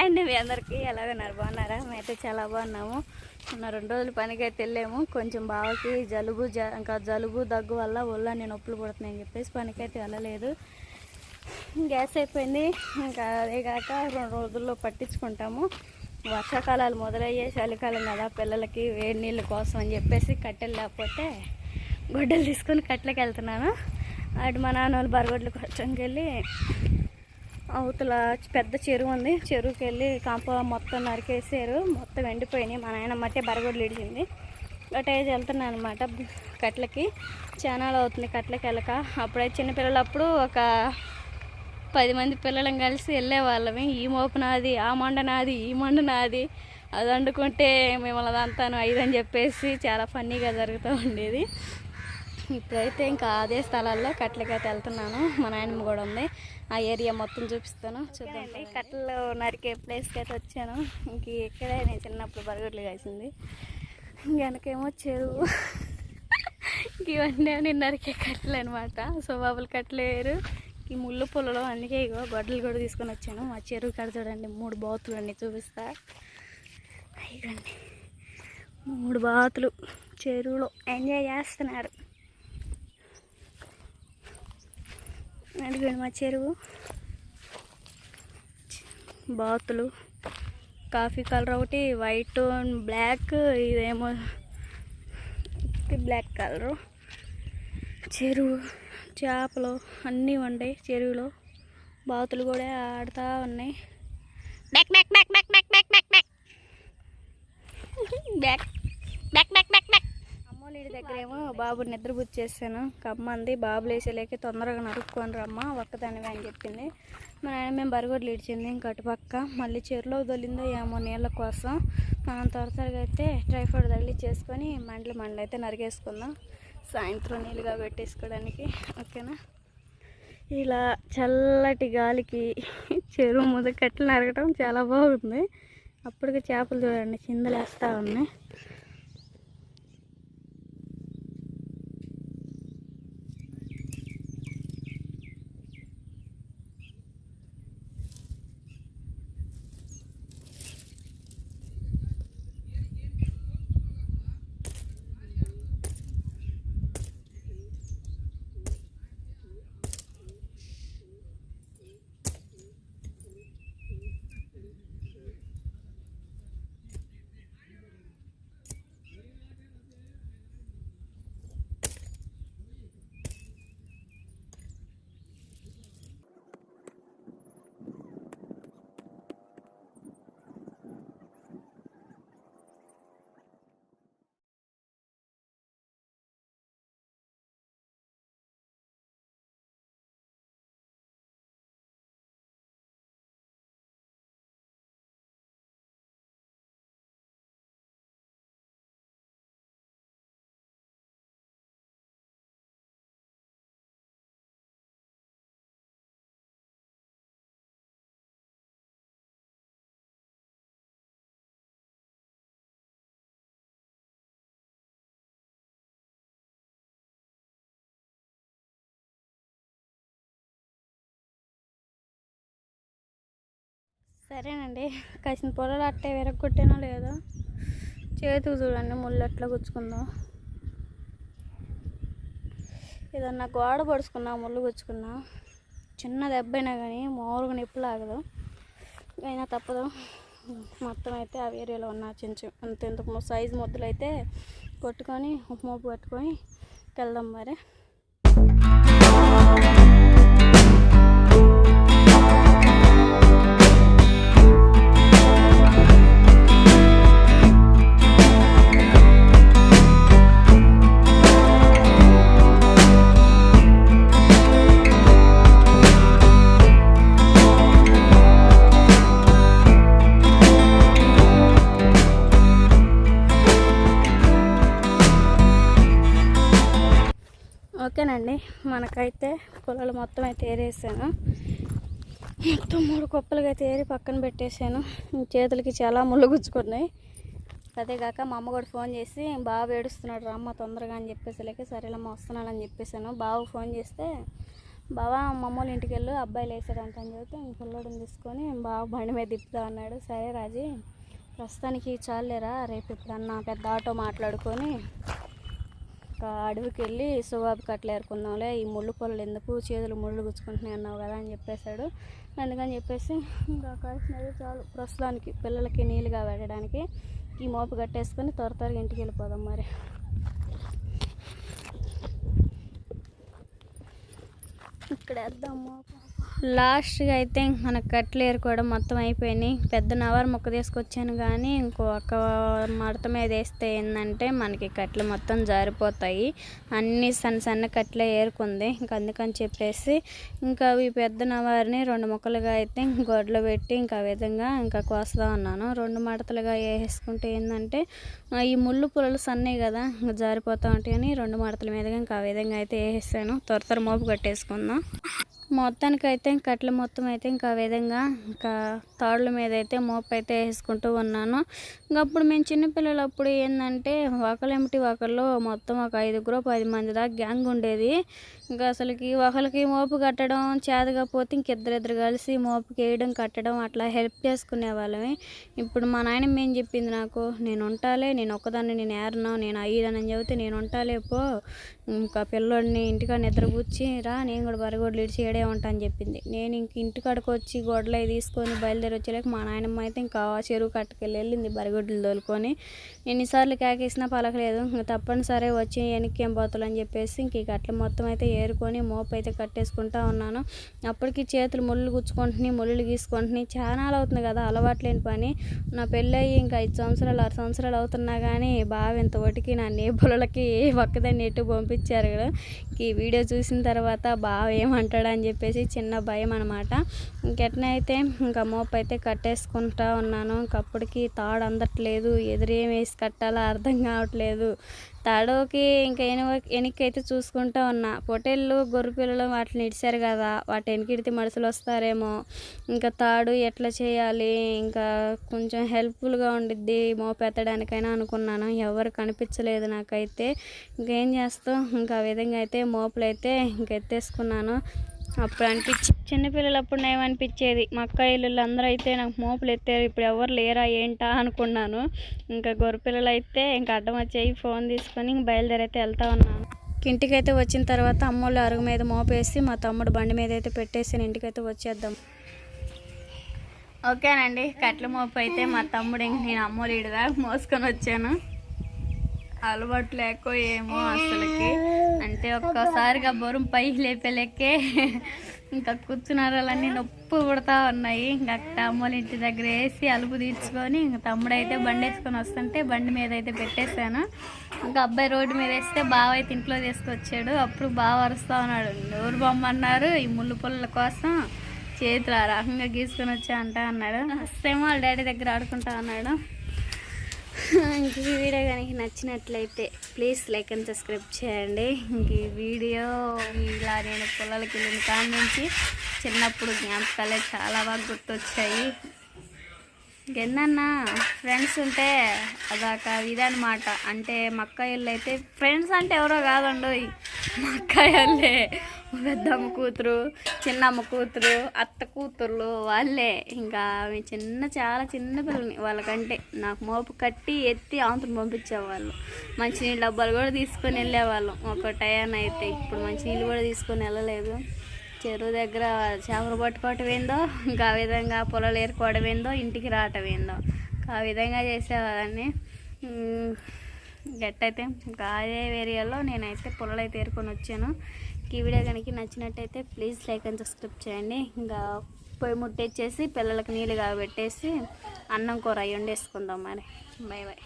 Hi అండి మీ అందరికీ. ఎలాగన్నారు బాగున్నారా? మేమైతే చాలా బాగున్నాము. మొన్న రెండు రోజులు పనికి అయితే వెళ్ళాము. కొంచెం బావకి జలుబు జ ఇంకా జలుబు దగ్గు వల్ల ఒళ్ళని నొప్పులు పుడుతున్నాయని చెప్పేసి పనికి అయితే వెళ్ళలేదు. గ్యాస్ అయిపోయింది. ఇంకా అదే కాక రెండు రోజుల్లో పట్టించుకుంటాము. వర్షాకాలాలు మొదలయ్యే చలికాలం కదా పిల్లలకి వేడి నీళ్ళ కోసం అని చెప్పేసి కట్టెలు లేకపోతే గుడ్డలు తీసుకొని కట్టెలకు వెళ్తున్నాను. అటు మా నాన్న వాళ్ళు బరగొడ్లు కొంచెంకి వెళ్ళి అవతల పెద్ద చెరువు ఉంది. చెరువుకి వెళ్ళి కాంప మొత్తం నరికేసారు మొత్తం ఎండిపోయినాయి. మా నాయన మట్టే బరగొడ్లు ఇడిచింది అటేజ్ వెళ్తున్నాను అనమాట కట్లకి. చాలా అవుతుంది కట్లకి వెళ్ళక. అప్పుడైతే చిన్నపిల్లలు అప్పుడు ఒక పది మంది పిల్లలం కలిసి వెళ్ళేవాళ్ళమే. ఈ మోపు నాది ఆ మండ నాది ఈ మండ నాది. అది వండుకుంటే మిమ్మల్ని అదంతాను ఐదని చెప్పేసి చాలా ఫన్నీగా జరుగుతూ ఉండేది. ఇప్పుడైతే ఇంకా అదే స్థలాల్లో కట్లకైతే వెళ్తున్నాను. మా నాయనమ్మ కూడా ఉంది. ఆ ఏరియా మొత్తం చూపిస్తాను. చూద్దాం కట్టలు నరికే ప్లేస్కి అయితే వచ్చాను. ఇంక ఇక్కడే నేను చిన్నప్పుడు బరగడ్లు కాసింది. వెనకేమో చెరువు. ఇంక ఇవన్నీ నేను నరికే కట్టలు అనమాట సో బాబులు కట్టలు వేరు ఈ ముళ్ళు పొలలో అందుకే ఇగో గొడ్డలు కూడా తీసుకొని వచ్చాను. మా చెరువు కడ చూడండి మూడు బాతులు అన్నీ చూపిస్తా. ఇవ్వండి మూడు బాతులు చెరువులో ఎంజాయ్ చేస్తున్నారు. అడిగాడు మా చెరువు. బాతులు కాఫీ కలర్ ఒకటి వైట్ అండ్ బ్లాక్ ఇదేమో బ్లాక్ కలరు. చెరువు చేపలు అన్నీ ఉన్నాయి చెరువులో. బాతులు కూడా ఆడుతూ ఉన్నాయి. Back back back back back back back back back back back back మామూలు దగ్గర ఏమో బాబు నిద్రపుచ్చేసాను. కమ్మంది బాబు లేచేలేక తొందరగా నరుక్కొని రమ్మ ఒక్కదానివే అని చెప్పింది. మా నాయన మేము బరగొడ్లు ఇడిచింది ఇంక అటుపక్క మళ్ళీ చెరులో వదిలిందో ఏమో నీళ్ళ కోసం. మనం త్వర త్వరగా అయితే ట్రైఫాయిడ్ తగిలి చేసుకొని మండలి మండలి అయితే నరిగేసుకుందాం. సాయంత్రం నీళ్ళుగా పెట్టేసుకోవడానికి ఓకేనా? ఇలా చల్లటి గాలికి చెరువు ముదకట్లు నరగటం చాలా బాగుంది. అప్పటికి చేపలు చూడండి చిందలేస్తూ ఉన్నాయి. సరేనండి. కాసిన పొలాలు అట్టే విరగొట్టానో లేదో? చేతికి చూడండి ముళ్ళు ఎట్లా గుచ్చుకుందో. ఏదన్నా గోడ పడుచుకున్నా ముళ్ళు గుచ్చుకున్నా చిన్న దెబ్బ అయినా కానీ మామూలుగా నొప్పి లాగదు. అయినా తప్పదు. మొత్తం అయితే ఆ ఏరియాలో ఉన్న చిన్న అంత ఇంత సైజు ముద్దలు అయితే కొట్టుకొని ఉప్మోపు కట్టుకొని వెళ్దాం మరి. అండి. మనకైతే పొలాలు మొత్తం అయితే ఏరేసాను. మొత్తం మూడు కుప్పలుగా అయితే ఏరి పక్కన పెట్టేశాను. చేతులకి చాలా ముళ్ళు గుచ్చుకున్నాయి. అదే కాక మా అమ్మ కూడా ఫోన్ చేసి బాగా ఏడుస్తున్నాడు రామ్మ తొందరగా అని చెప్పేసి లేక సరేలమ్మ వస్తున్నానని చెప్పేసాను బాబు ఫోన్ చేస్తే బావా మమ్మల్ని ఇంటికి వెళ్ళు అబ్బాయిలు వేసారంట అని చెబితే ఇంక పిల్లోడిని తీసుకొని బాబు బండి మీద తిప్పుతా అన్నాడు. సరే రాజీ ప్రస్తుతానికి చాలేరా రేపు ఇప్పుడన్నా పెద్ద ఆటో మాట్లాడుకొని ఒక అడవికి వెళ్ళి సుబాబు కట్టలు ఏరుకుందాంలే ఈ ముళ్ళు పొలలు ఎందుకు చేతులు ముళ్ళు గుచ్చుకుంటున్నాయి అన్నావు కదా అని చెప్పేశాడు. అందుకని చెప్పేసి ఇంకా కాల్సినది చాలు. ప్రస్తుతానికి పిల్లలకి నీళ్ళుగా పెట్టడానికి ఈ మోపు కట్టేసుకొని త్వర త్వరగా ఇంటికి వెళ్ళిపోదాం మరి. ఇక్కడ వేద్దాం మోపు. లాస్ట్గా అయితే మనకు కట్లు ఏరుకోవడం మొత్తం అయిపోయినాయి. పెద్ద నవర్ మొక్క తీసుకొచ్చాను కానీ ఇంకో ఒక్క మడత మీద వేస్తే ఏంటంటే మనకి కట్లు మొత్తం జారిపోతాయి. అన్ని సన్న సన్న కట్లే ఏరుకుంది. ఇంక అందుకని చెప్పేసి ఇంకా ఈ పెద్ద నవారిని రెండు ముక్కలుగా అయితే గొడ్లు పెట్టి ఇంకా ఆ విధంగా ఇంకా కోస్తా ఉన్నాను. రెండు మడతలుగా వేసుకుంటే ఏంటంటే ఈ ముళ్ళు పుల్లలు సన్నయి కదా ఇంకా జారిపోతూ ఉంటాయని రెండు మడతల మీదగా ఇంకా ఆ విధంగా అయితే వేసేసాను. త్వర త్వర మోపు కట్టేసుకుందాం. మొత్తానికి అయితే కట్టెలు మొత్తం అయితే ఇంకా ఆ విధంగా ఇంకా తాళ్ళ మీద అయితే మోపు అయితే వేసుకుంటూ ఉన్నాను. ఇంకా అప్పుడు మేము చిన్నపిల్లలు అప్పుడు ఏంటంటే ఒకళ్ళెంటి ఒకళ్ళు మొత్తం ఒక ఐదుగురు పది మంది దాకా గ్యాంగ్ ఉండేది. ఇంకా అసలుకి ఒకరికి మోపు కట్టడం చేతకపోతే ఇంకిద్దరిద్దరు కలిసి మోపుకి వేయడం కట్టడం అట్లా హెల్ప్ చేసుకునే వాళ్ళమే. ఇప్పుడు మా నాయనమ్మ ఏం చెప్పింది నాకు? నేను ఉంటాలే నేను ఒక్కదాన్ని నేను ఏరను నేను అయ్యిదానని చెబితే నేను ఉంటాలే పో. ఇంకా పిల్లోడిని ఇంటికాడ నిద్రపుచ్చి రా నేను కూడా బరగొడ్లు ఇడిచి ఏడే ఉంటా అని చెప్పింది. నేను ఇంక ఇంటికాడకు వచ్చి గొడవలు అవి తీసుకొని బయలుదేరి వచ్చేలాక మా నాయనమ్మ అయితే ఇంకా ఆ చెరువు కట్టుకెళ్ళి వెళ్ళింది బరగొడ్లు తోలుకొని. ఎన్నిసార్లు కేకేసినా పలకలేదు. ఇంకా తప్పనిసరి వచ్చి వెనక్కి ఏం పోతాలు అని చెప్పేసి ఇంక ఈ కట్టలు మొత్తం అయితే ఏరుకొని మోపు అయితే కట్టేసుకుంటా ఉన్నాను. అప్పటికి చేతులు ముళ్ళు గుచ్చుకుంటున్నాయి ముళ్ళు గీసుకుంటున్నాయి. చాలా అవుతుంది కదా అలవాట్లేని పని. నా పెళ్ళయి ఇంకా ఐదు సంవత్సరాలు ఆరు సంవత్సరాలు అవుతున్నా కానీ బాగా ఇంత ఒకటికి నా నేపులకి ఒక్కదాన్ని ఎటు పంపించారు కదా. ఈ వీడియో చూసిన తర్వాత బావ ఏమంటాడని చెప్పేసి చిన్న భయం అనమాట ఇంకెట్నైతే ఇంకా మోపు అయితే కట్టేసుకుంటా ఉన్నాను. ఇంకప్పటికి తాడు అందట్లేదు. ఎదురేం వేసి కట్టాలో అర్థం కావట్లేదు. తాడుకి ఇంకా ఎన వెనక్కి అయితే చూసుకుంటా ఉన్నా. పొటేళ్ళు గొర్రె పిల్లలు వాటిని ఇడిచారు కదా. వాటి వెనకిడితే మనుషులు వస్తారేమో. ఇంకా తాడు ఎట్లా చేయాలి? ఇంకా కొంచెం హెల్ప్ఫుల్గా ఉండిద్ది మోపెత్తడానికైనా అనుకున్నాను. ఎవరు కనిపించలేదు నాకైతే. ఇంకేం చేస్తాం? ఇంకా ఆ విధంగా అయితే మోపులు అయితే ఇంక ఎత్తేసుకున్నాను అప్పుడు అనిపించి చిన్నపిల్లలు అప్పుడు ఏమనిపించేది? మా అక్క ఇల్లు అందరూ అయితే నాకు మోపులు ఎత్తారు ఇప్పుడు ఎవరు లేరా ఏంటా అనుకున్నాను. ఇంకా గొర్రెపిల్లలు అయితే ఇంకా అడ్డం వచ్చాయి ఫోన్ తీసుకొని ఇంక బయలుదేరి అయితే వెళ్తా ఉన్నాను. ఇంటికైతే వచ్చిన తర్వాత అమ్మోళ్ళు అరుగు మీద మోపేసి మా తమ్ముడు బండి మీద అయితే పెట్టేసి నేను ఇంటికైతే వచ్చేద్దాం. ఓకేనండి. కట్ల మోపు అయితే మా తమ్ముడు ఇంక నేను అమ్మోళ్ళు ఇడదా మోసుకొని వచ్చాను. అలవాటు లేకో ఏమో అసలుకి. అంటే ఒక్కసారిగా బొరం పైకి లేపే లెక్కే. ఇంకా కూర్చున్నారాలన్నీ నొప్పి పుడతా ఉన్నాయి. ఇంకా అక్క ఇంటి దగ్గర వేసి అలుపు తీర్చుకొని ఇంకా తమ్ముడు అయితే బండి వేసుకొని వస్తుంటే బండి మీద అయితే పెట్టేశాను. ఇంకా అబ్బాయి రోడ్డు మీద వేస్తే బావ అయితే ఇంట్లో తీసుకొచ్చాడు. అప్పుడు బావ అరుస్తూ ఉన్నాడు. నోరు బొమ్మన్నారు ఈ ముళ్ళు పుల్లల కోసం చేతులు ఆ రకంగా గీసుకొని వచ్చా అంట అన్నాడు. వస్తేమో వాళ్ళ డాడీ దగ్గర ఆడుకుంటా అన్నాడు. ఇంక ఈ వీడియో కనుక నచ్చినట్లయితే ప్లీజ్ లైక్ అండ్ సబ్స్క్రైబ్ చేయండి. ఇంక ఈ వీడియో ఇలా నేను పొలాలకి వెళ్ళిన కాడ నుంచి చిన్నప్పుడు జ్ఞాపకాలే చాలా బాగా గుర్తొచ్చాయి. ఎన్నన్నా ఫ్రెండ్స్ ఉంటే అదొక ఇదనమాట అంటే మక్కాయిళ్ళు అయితే ఫ్రెండ్స్ అంటే ఎవరో కాదండి మక్కాయల్లే పెద్దమ్మ కూతురు చిన్నమ్మ కూతురు అత్త కూతుర్లు వాళ్ళే. ఇంకా ఆమె చిన్న చాలా చిన్న పిల్లల్ని వాళ్ళకంటే నాకు మోపు కట్టి ఎత్తి ఆంతులు పంపించేవాళ్ళు. మంచినీళ్ళ డబ్బాలు కూడా తీసుకొని వెళ్ళేవాళ్ళం. ఒక టయాన్ అయితే ఇప్పుడు మంచినీళ్ళు కూడా తీసుకొని వెళ్ళలేదు. చెరువు దగ్గర చేపలు పట్టుకోవటం ఏందో ఇంకా ఆ విధంగా పొలాలు ఏరుకోవడం ఏందో ఇంటికి రావటం ఏందో. ఇంకా ఆ విధంగా చేసేవాళ్ళని. గట్టయితే ఇంకా అదే ఏరియాలో నేనైతే పొలాలు అయితే ఏరుకొని వచ్చాను. ఈ వీడియో కనుక నచ్చినట్టయితే ప్లీజ్ లైక్ అండ్ సబ్స్క్రైబ్ చేయండి. ఇంకా పొయ్యి ముట్టేసేసి పిల్లలకి నీళ్ళు కాబెట్టేసి అన్నం కూర అయ్యి వండేసుకుందాం మరి. Bye bye